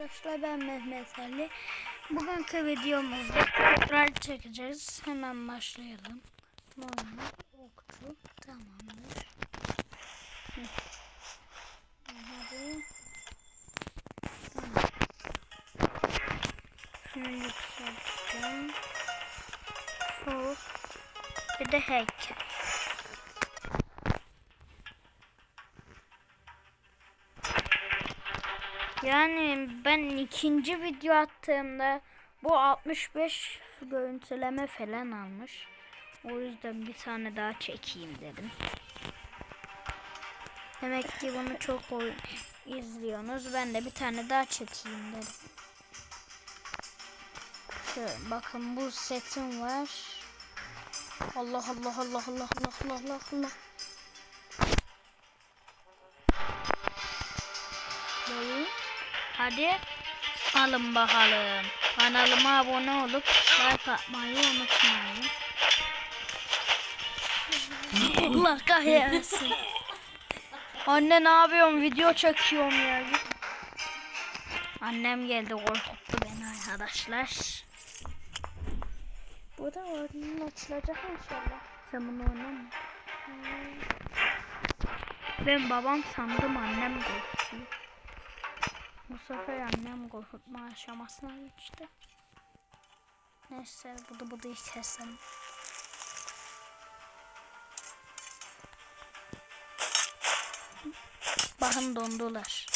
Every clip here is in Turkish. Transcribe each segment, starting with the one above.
Arkadaşlar ben Mehmet Ali. Bugünkü videomuzda tekrar çekeceğiz. Hemen başlayalım. Normal okçu tamamdır. Hadi. Tamam. Şunu yükselteceğim. Şu. Bir de heykel. Yani ben ikinci video attığımda bu 65 görüntüleme falan almış. O yüzden bir tane daha çekeyim dedim. Demek ki bunu çok izliyorsunuz. Ben de bir tane daha çekeyim dedim. Şöyle bakın bu setim var. Allah Allah Allah Allah Allah Allah Allah Hadi alın bakalım. Kanalıma abone olup like atmayı unutmayın. Allah kahretsin. Anne ne yapıyorsun? Video çekiyorum ya. Annem geldi korkuttu beni arkadaşlar. Bu da oyunun açılacak inşallah. Sen bunu oynama. Ben babam sandım annem korkutuyor. Bu sefer annem korkutma aşamasına geçti. Neyse budu budu keselim. Bakın dondular.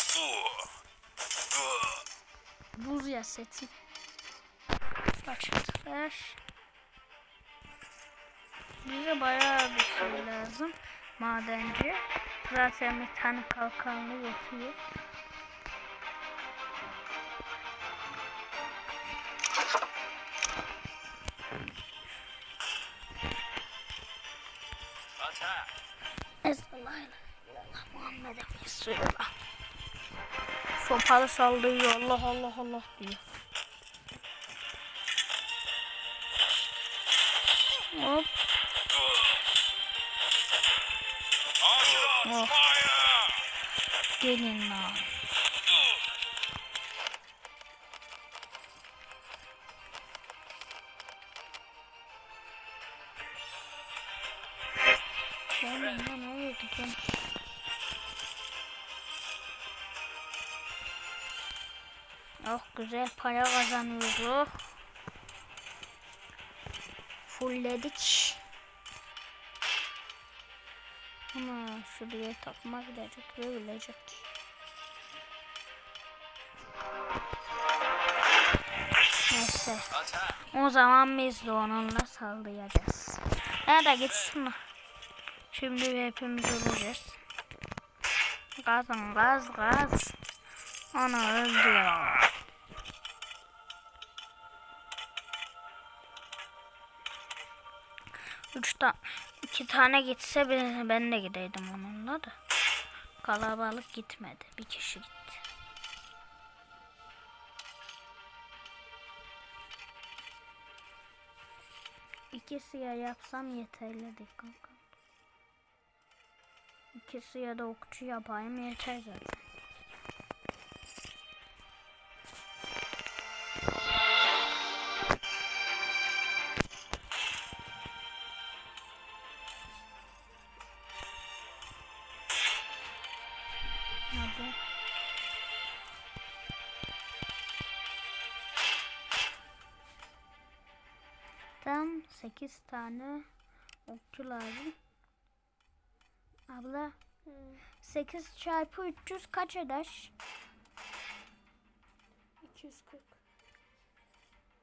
Buz ya seti. Açtılar. Bize bayağı bir şey lazım. Madenci. Zaten bir tane kalkanlı yetiyor. Resulullah. Sopalı sallıyor. Allah Allah Allah diyor. Hop. Oh. Gelin lan. Gelin lan nereye gidiyorsun? Oh güzel para kazanıyoruz. Fullledik. Ama şuraya takmak gidecek ve ölecek. Neyse. O zaman biz de onunla sallayacağız. Nerede gitsin o? Şimdi hepimiz öleceğiz. Gazın gaz gaz. Onu öldürüyor. Üç tane, iki tane gitse ben, ben de gideydim onunla da. Kalabalık gitmedi. Bir kişi gitti. İkisi ya yapsam yeterli değil kanka. İkisi ya da okçu yapayım yeter zaten. Tam 8 tane okçu lazım. Abla 8 çarpı 300 kaç eder? 240.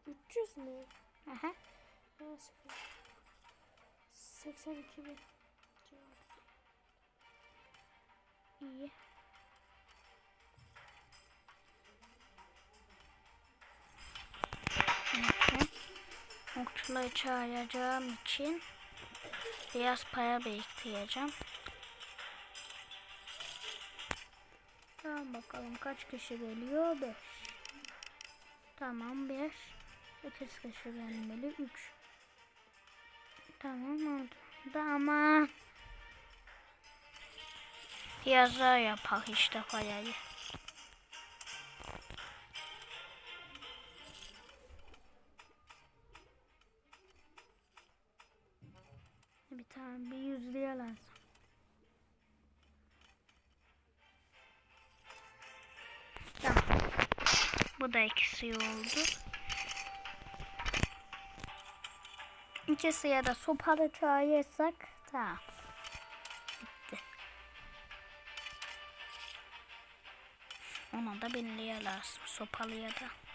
300 mü? Aha. Ha, 82 bin. İyi. Okçuları çağıracağım için biraz para biriktireceğim. Tamam bakalım kaç kişi geliyor? 5. Tamam 5. 8 kişi gelmeli 3. Tamam oldu. Tamam. Yazar yapar işte parayı. Tane bir yüzlüğe lazım. Tamam. Bu da ikisi oldu. İkisi ya da sopalı çağırırsak tamam. Bitti. Ona da binliğe lazım. Sopalı ya da.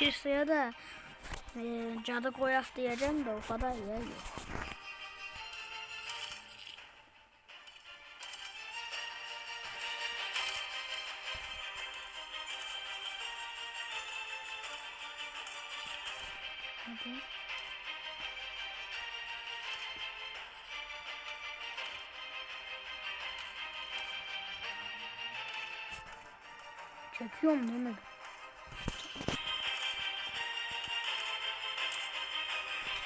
Bir, ikisi ya da e, cadı koyak diyeceğim de o kadar yer yok. Çekiyorum değil mi?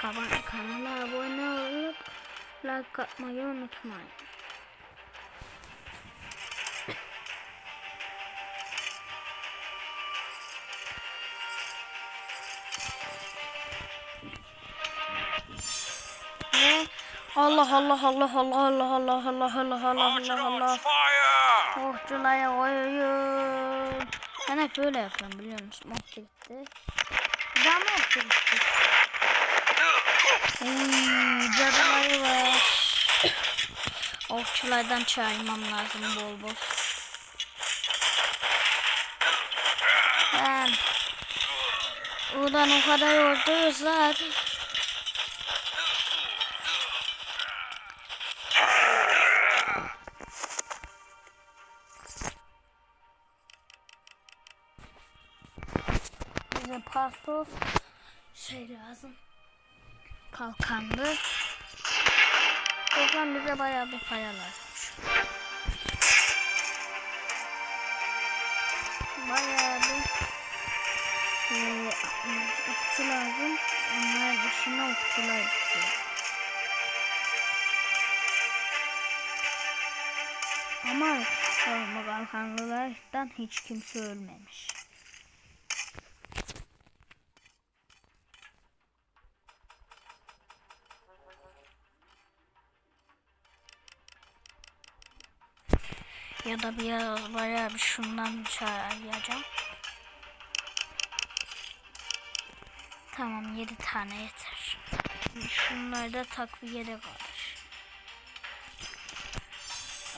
Kanala abone olup like atmayı unutmayın. Ve Allah Allah Allah Allah Allah Allah Allah Allah Allah Allah Allah! Okçulaya oyun. Ben hep böyle yapıyorum biliyor musun? Okçu gitti. Daha mı okçu gitti? Cadıları var. Okçulardan çağırmam lazım bol bol. Ben Ulan o kadar orduyuzlar. Bize paso şey lazım. Kalkandı. Kalkan bize bayağı bir para lazımmış. Bayağı bir e, okçu lazım. Onlar dışında okçular bitiyor. Ama bu kalkanlılardan hiç kimse ölmemiş. Ya da biraz bayağı bir şundan çağıracağım. Tamam 7 tane yeter. Şunlar da takviyede kalır.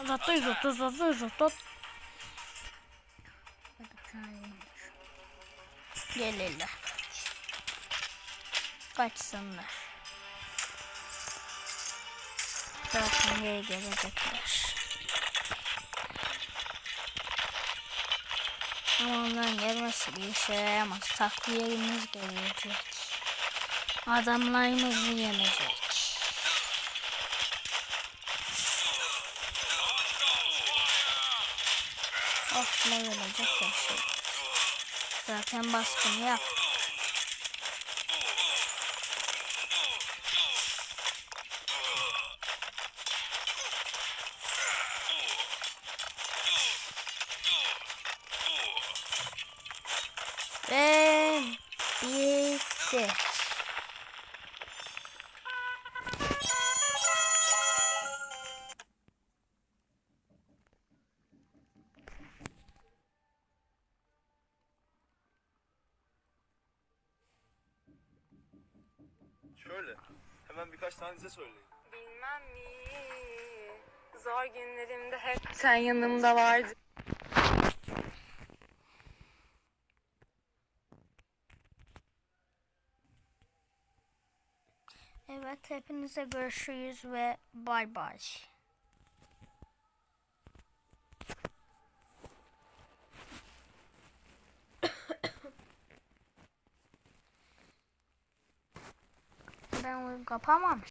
Uzattı uzattı uzattı uzattı. Gelirler. Kaçsınlar. Zaten geri gelecekler. Ama onların gelmesi bir işe yaramaz. Takliyemiz gelecek. Adamlarımızı yenecek. Oh, ne yenecek ya şey. Zaten baskını yaptı. Şöyle, hemen birkaç tane size söyleyin. Bilmem mi? Zor günlerimde hep sen yanımda vardın. Evet hepinize görüşürüz ve bay bay. oyun kapamamış.